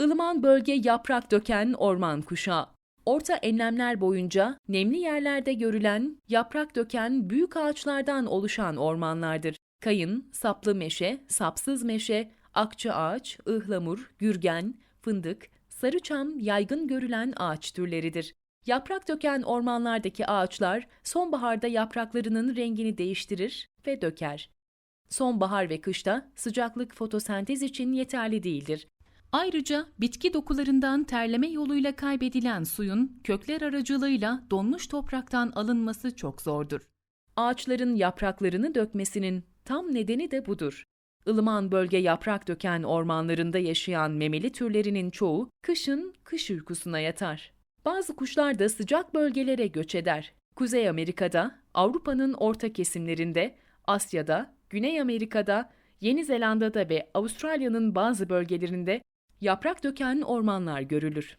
ılıman bölge yaprak döken orman kuşağı. Orta enlemler boyunca nemli yerlerde görülen yaprak döken büyük ağaçlardan oluşan ormanlardır. Kayın, saplı meşe, sapsız meşe, akça ağaç, ıhlamur, gürgen, fındık, sarıçam yaygın görülen ağaç türleridir. Yaprak döken ormanlardaki ağaçlar sonbaharda yapraklarının rengini değiştirir ve döker. Sonbahar ve kışta sıcaklık fotosentez için yeterli değildir. Ayrıca bitki dokularından terleme yoluyla kaybedilen suyun kökler aracılığıyla donmuş topraktan alınması çok zordur. Ağaçların yapraklarını dökmesinin tam nedeni de budur. Ilıman bölge yaprak döken ormanlarında yaşayan memeli türlerinin çoğu kışın kış uykusuna yatar. Bazı kuşlar da sıcak bölgelere göç eder. Kuzey Amerika'da, Avrupa'nın orta kesimlerinde, Asya'da, Güney Amerika'da, Yeni Zelanda'da ve Avustralya'nın bazı bölgelerinde yaprak döken ormanlar görülür.